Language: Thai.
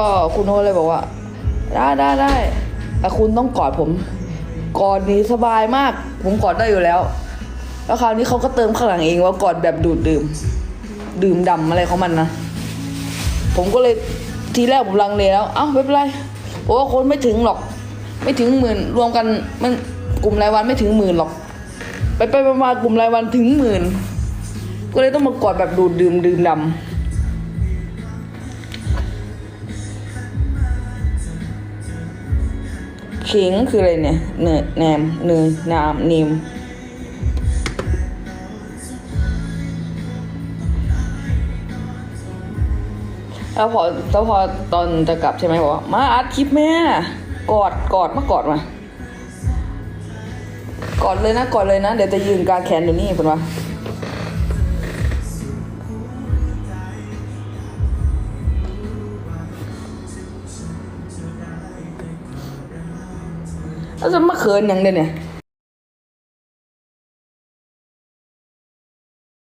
ก็คุณโนเลยบอกว่า ได้ได้ได้แต่คุณต้องกอดผม กอดนี้สบายมาก ผมกอดได้อยู่แล้ว แล้วคราวนี้เขาก็เติมข้างหลังเองว่ากอดแบบดูดดื่ม ดื่มดำอะไรของมันนะ ผมก็เลยทีแรกผมลังเลแล้ว เอ้าไม่เป็นไรเพราะว่าคนไม่ถึงหรอก ไม่ถึงหมื่นรวมกันมันกลุ่มรายวันไม่ถึงหมื่นหรอก ไปไปมากลุ่มรายวันถึงหมื่น ก็เลยต้องมากอดแบบดูดดื่มดื่มดำ ขิงคืออะไรเนี่ยเนยแหนมเนยนามนิมแล้วพอแล้วพอตอนจะกลับใช่ไหมบอกว่ามาอัดคลิปแม่ กอดกอดมากอดมากอดเลยนะกอดเลยนะ เดี๋ยวจะยืนกลางแขนอยู่นี่คุณวะ แล้วจะมาเขินอย่างเดียวเนี่ย